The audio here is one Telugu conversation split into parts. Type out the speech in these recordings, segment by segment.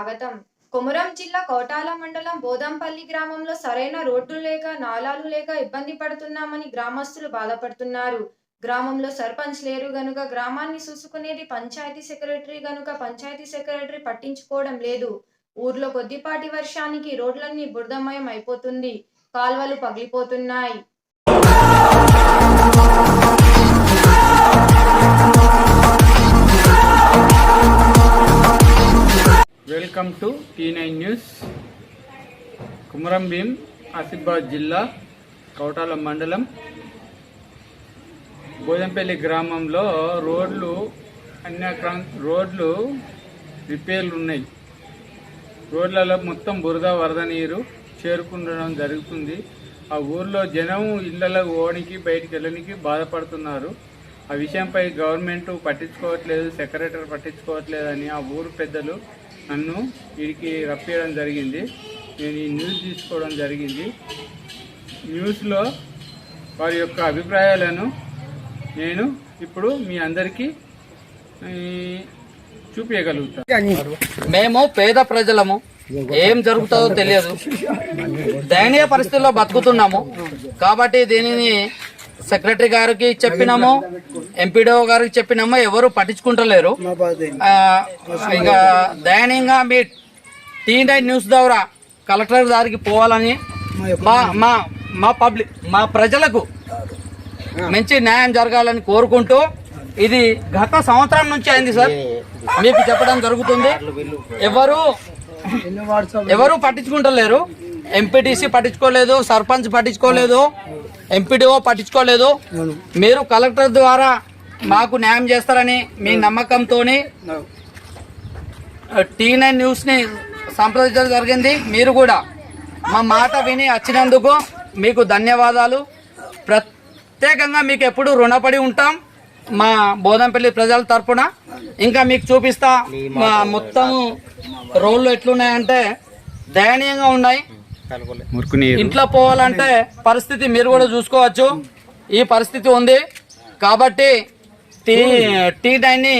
స్వాగతం. కొమురం జిల్లా కోటాల మండలం బోదంపల్లి గ్రామంలో సరైన రోడ్లు లేక నాలాలు లేక ఇబ్బంది పడుతున్నామని గ్రామస్తులు బాధపడుతున్నారు. గ్రామంలో సర్పంచ్ లేరు గనుక గ్రామాన్ని చూసుకునేది పంచాయతీ సెక్రటరీ గనుక పంచాయతీ సెక్రటరీ పట్టించుకోవడం లేదు. ఊర్లో కొద్దిపాటి వర్షానికి రోడ్లన్నీ బురదమయం అయిపోతుంది. కాల్వలు పగిలిపోతున్నాయి. Welcome to T nine news. Kumaram Bheem Asifabad జిల్లా కౌటాల మండలం. బోదంపల్లి గ్రామంలో రోడ్లు అన్ని రోడ్లు రిపేర్లు ఉన్నాయి. రోడ్లలో మొత్తం బురద వరద నీరు చేరుకుండడం జరుగుతుంది. ఆ ఊర్లో జనం ఇళ్ళలో ఓనికి బయటికి వెళ్ళడానికి బాధపడుతున్నారు. ఆ విషయంపై గవర్నమెంట్ పట్టించుకోవట్లేదు సెక్రటరీ పట్టించుకోవట్లేదని ఆ ఊరు పెద్దలు నన్ను వీడికి రప్పియడం జరిగింది. నేను ఈ న్యూస్ తీసుకోవడం జరిగింది. న్యూస్లో వారి యొక్క అభిప్రాయాలను నేను ఇప్పుడు మీ అందరికీ చూపించగలుగుతాను మేము పేద ప్రజలము. ఏం జరుగుతుందో తెలియదు. దయనీయ పరిస్థితుల్లో బతుకుతున్నాము. కాబట్టి దీనిని సెక్రటరీ గారికి చెప్పినాము. ఎంపీడీఓ గారికి చెప్పినాము ఎవరు పట్టించుకుంటలేరు. ఇక దయనీయంగా మీ టీ నైన్ న్యూస్ ద్వారా కలెక్టర్ గారికి పోవాలని మా మా మా పబ్లిక్ మా ప్రజలకు మంచి న్యాయం జరగాలని కోరుకుంటూ ఇది గత సంవత్సరం నుంచి అయింది సార్. మీకు చెప్పడం జరుగుతుంది. ఎవరు ఎవరు పట్టించుకుంటలేరు. ఎంపీటీసీ పట్టించుకోలేదు సర్పంచ్ పట్టించుకోలేదు ఎంపీడీఓ పట్టించుకోలేదు. మీరు కలెక్టర్ ద్వారా మాకు న్యాయం చేస్తారని మీ నమ్మకంతోని టీ నైన్ న్యూస్ని సంప్రదించడం జరిగింది. మీరు కూడా మా మాట విని వచ్చినందుకు మీకు ధన్యవాదాలు. ప్రత్యేకంగా మీకు ఎప్పుడు రుణపడి ఉంటాం మా బోదంపల్లి ప్రజల తరపున. ఇంకా మీకు చూపిస్తా మా మొత్తం రోడ్లు ఎట్లున్నాయంటే దయనీయంగా ఉన్నాయి. నీరు ఇంట్లో పోవాలంటే పరిస్థితి మీరు కూడా చూసుకోవచ్చు. ఈ పరిస్థితి ఉంది. కాబట్టి టీ టీ టైన్ని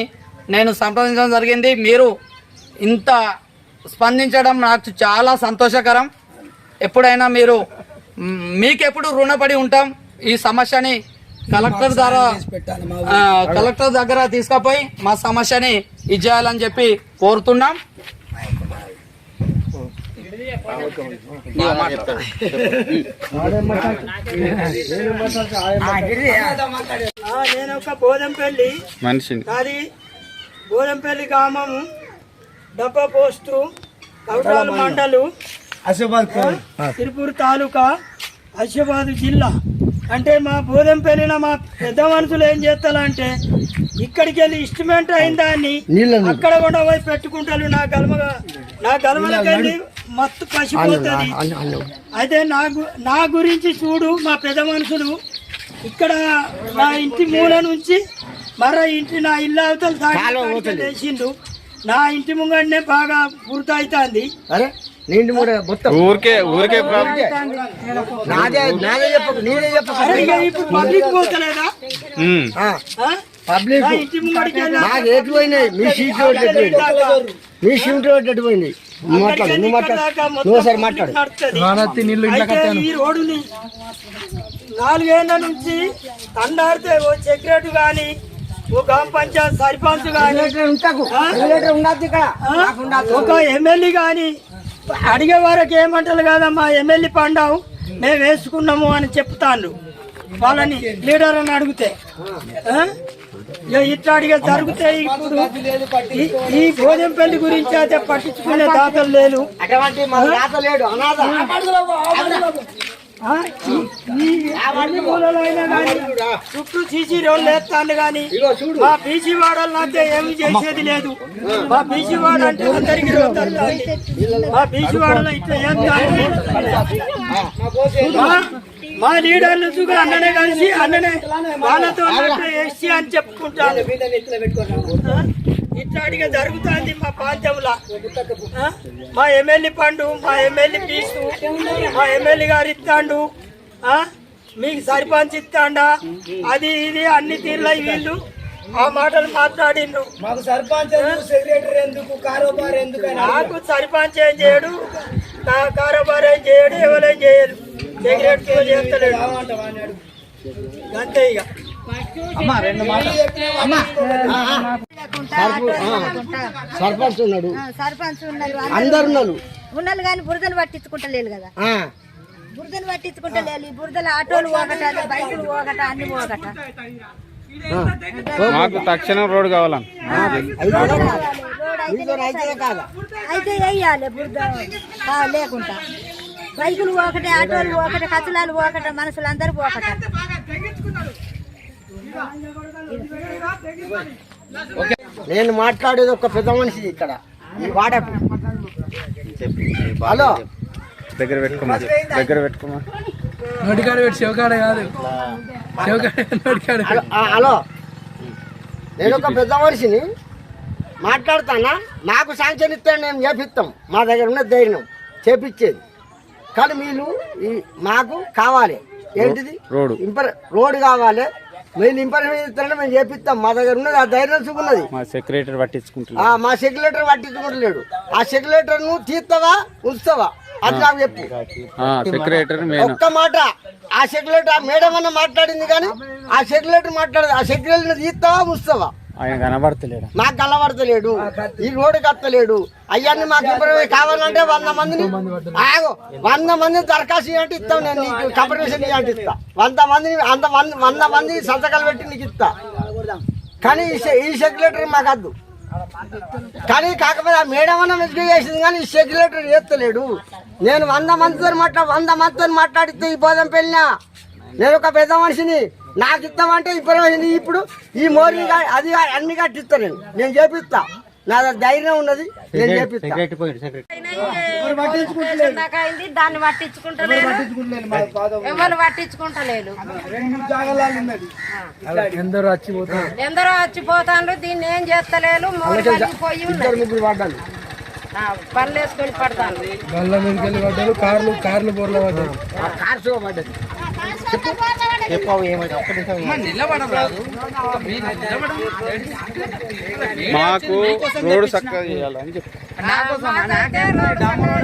నేను సంప్రదించడం జరిగింది. మీరు ఇంత స్పందించడం నాకు చాలా సంతోషకరం. ఎప్పుడైనా మీరు మీకెప్పుడు రుణపడి ఉంటాం ఈ సమస్యని కలెక్టర్ ద్వారా కలెక్టర్ దగ్గర తీసుకుపోయి మా సమస్యని ఇది చేయాలని చెప్పి కోరుతున్నాం. నేను ఒక బోధంపల్లి మనిషిని. అది బోధంపల్లి గ్రామము డబ్బా పోస్టు కౌటాల మండలు తిరుపూర్ తాలూకా ఆసిఫాబాద్ జిల్లా. అంటే మా బోధంపల్లిన మా పెద్ద మనుషులు ఏం చేస్తారంటే ఇక్కడికి వెళ్ళి ఇన్స్ట్రుమెంట్ అయిన దాన్ని అక్కడ కూడా పోయి పెట్టుకుంటారు. నా గల్మగా నా గల్మలకి వెళ్ళి మత్తు పసిపోతుంది. అయితే నా గు- నా గురించి చూడు మా పెద్ద మనుషులు. ఇక్కడ నా ఇంటి మూల నుంచి మరో ఇంటి నా ఇల్లు అవతల వేసిండు నా ఇంటి ముంగడనే బాగా మొత్తం. ఊరికే ఊరికే ఇప్పుడు పబ్లిక్ పోతలేదా? పబ్లిక్ మీ సీట్ మీ సీట్ పోయినాయి నువ్వు మాట్లాడు నువ్వు మాట్లాడు. నువ్వు మాట్లాడు. ఈ రోడ్డుని నాలుగేళ్ళ నుంచి తండాడితే ఓ సెక్రటరీ గాని ఓ గ్రామ పంచాయత్ సర్పంచ్ గాని ఉంటాకు ఆ? ఉండద్దు ఇక్కడ. ఆ? ఒక ఎమ్మెల్యే గాని అడిగే వరకు ఏమంటారు కదమ్మా ఎమ్మెల్యే పండావు మేము వేసుకున్నాము అని చెప్తాను వాళ్ళని లీడర్ అని అడిగితే. ఆ? ఇక ఇట్లా అడిగే జరుగుతాయి ఇప్పుడు ఈ- ఈ గోధుమపల్లి గురించి అయితే పట్టించుకునే దాతలు కానీ చుట్టూ సీసీ రోడ్లు వేస్తాను కానీ మా బీసీ అయితే ఏమి చేసేది లేదు. మా బీసీ వాడ అంటే అందరికీ. మా బీసీ వాడలో ఇట్లా ఏం. మా- లీడర్లు చూగా అన్ననే కలిసి అన్ననే వాళ్ళతో ఎస్సీ అని చెప్పుకుంటాను ఆ? ఇట్లా అడిగే జరుగుతుంది మా ప్రాంతంలో? మా ఎమ్మెల్యే పండు మా ఎమ్మెల్యే పీసు మా ఎమ్మెల్యే గారు ఇస్తాండు? మీకు సర్పంచ్ ఇస్తాండా అది ఇది అన్ని తీర్ల వీళ్ళు ఆ మాటలు మాట్లాడిండు మాకు సర్పంచ్ సెక్రటరీ ఎందుకు కారోబార్ ఎందుకు నాకు సర్పంచ్ ఏం చేయడు నా కారోబార్ ఏం చేయడు ఎవరేం చేయరు. అంతే ఇక. అమ్మా రెండు మాటలు. సర్పంచ్ ఉన్నాడు. సర్పంచ్ ఉన్నారు అందరు ఉన్నారు. ఉన్నలు కానీ బురదను పట్టించుకుంటలేరు కదా. ఆ, బురదను పట్టించుకుంటలేదు ఈ బురదలు ఆటోలు ఒకట బైకులు ఒకట అన్ని ఒకట మాకు తక్షణం రోడ్డు కావాలని. రోడ్ అయితే వేయాలి బురద. ఆ, లేకుండా. బైకులు ఒకటే ఆటోలు ఒకటే కచలాలు ఒకట మనుషులందరూ ఒకట నేను మాట్లాడేది ఒక పెద్ద మనిషి ఇక్కడ. ఈ వాడకు హలో. దగ్గర పెట్టుకోమా? దగ్గర పెట్టుకోమా? నోటికాడ పెట్టి శివకాడ కాదు. శివకాడ నోటికాడ హలో, నేను ఒక పెద్ద మనిషిని మాట్లాడతానా? నాకు శాంక్షన్ ఇస్తే నేను చేపిస్తాం మా దగ్గర ఉన్న ధైర్యం. చేపించేది కానీ మీరు ఈ మాకు కావాలి. ఏంటిది? రోడ్డు. ఇంపర్ రోడ్డు కావాలి. మీరు ఇంపర్మేషన్ మేము చేపిస్తాం. మా దగ్గర ఉన్నది ఆ ధైర్యం సుకున్నది మా సెక్రటరీ పట్టించుకుంటున్నాం ఆ, మా సెక్యులేటర్ పట్టించుకుంటలేడు. ఆ సెక్యులేటర్ నువ్వు తీస్తావా ఉంచుతావా? అది నాకు చెప్పు. సెక్రటరీ మేము ఒక్క మాట. ఆ సెక్యులేటర్ ఆ మేడం అన్న మాట్లాడింది కానీ ఆ సెక్యులేటర్ మాట్లాడదు. ఆ సెక్యులేటర్ తీస్తావా ఉంచుతావా? ఆయన కనబడతలేడు? మాకు కనబడతలేడు. ఈ రోడ్డు కత్తలేడు అయ్యాన్ని మాకు ఇప్పుడు కావాలంటే వంద మందిని ఆగో. వంద మందిని దరఖాస్తు అంటే ఇస్తాం నేను నీకు. కంపర్మేషన్ అంటే ఇస్తా. వంద మందిని అంత వంద వంద మంది సంతకాలు పెట్టి నీకు ఇస్తా. కానీ ఈ సె- మాకు వద్దు. కానీ కాకపోతే ఆ మేడం అన్న మెసేజ్ చేసింది కానీ ఈ సెక్యులేటర్ చేస్తలేడు. నేను వంద మందితో మాట్లా వంద మందితో మాట్లాడితే ఈ బోధం పెళ్ళినా? నేను ఒక పెద్ద మనిషిని. నాకు ఇస్తామంటే ఇన్ఫర్మేషన్ ఇప్పుడు ఈ మోరీ అది అన్ని కట్టిస్తా నేను. నేను చేపిస్తా. నా దగ్గర ధైర్యం ఉన్నది నేను చేపిస్తా. దాన్ని పట్టించుకుంటలేదు. ఎవరు పట్టించుకుంటలేదు ఎందరో వచ్చిపోతారు ఎందరో దీన్ని ఏం చేస్తలేరు? మోరి పోయి ముగ్గురు పడ్డాను పనులు వేసుకొని పడతాను బల్ల మీదకి వెళ్ళి పడ్డారు కార్లు కార్లు బోర్ల పడ్డారు. మాకు రోడ్డు చక్కగా చేయాలని చెప్పి. నాకోసం నాకే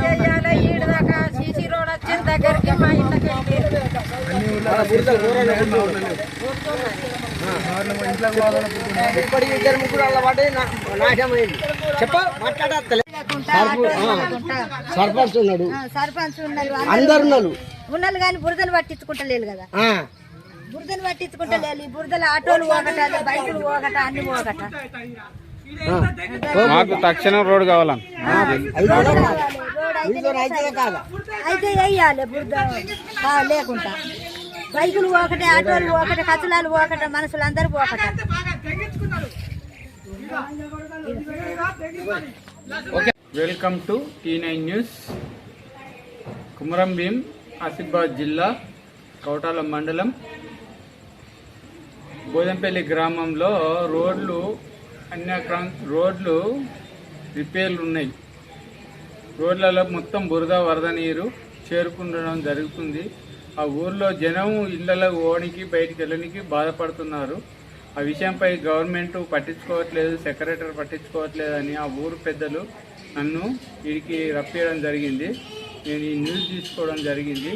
చేయాలి. ఈడ దాకా సీసీ రోడ్ వచ్చిన దగ్గరికి మా ఇంటికి ఇప్పటికి ఇద్దరు ముగ్గురు నాశనమైంది. చెప్ప సర్పంచ్ ఉన్నాడు. సర్పంచ్ ఉన్నారు అందరు ఉన్నారు. ఉన్నలు కానీ బురదను పట్టించుకుంటలేదు కదా. ఆ, బురదను పట్టించుకుంటలేదు ఈ బురదలు ఆటోలు ఒకట బైకులు ఒకట అన్ని ఒకట మాకు తక్షణం రోడ్డు కావాలని అయితే కాదా అయితే వేయాలి బురద. లేకుండా. బైకులు ఒకటే ఆటోలు ఒకటే కచలాలు ఒకట మనుషులందరూ ఒకట welcome to T nine news. Kumaram Bheem Asifabad జిల్లా కౌటాల మండలం బోధంపల్లి గ్రామంలో రోడ్లు అన్ని రోడ్లు రిపేర్లు ఉన్నాయి రోడ్లలో మొత్తం బురద వరద నీరు చేరుకుండడం జరుగుతుంది. ఆ ఊర్లో జనం ఇళ్ళలో ఓనికి బయటికి వెళ్ళడానికి బాధపడుతున్నారు. ఆ విషయంపై గవర్నమెంట్ పట్టించుకోవట్లేదు సెక్రటరీ పట్టించుకోవట్లేదు అని ఆ ఊరు పెద్దలు నన్ను వీడికి రప్పియడం జరిగింది. నేను ఈ న్యూస్ తీసుకోవడం జరిగింది.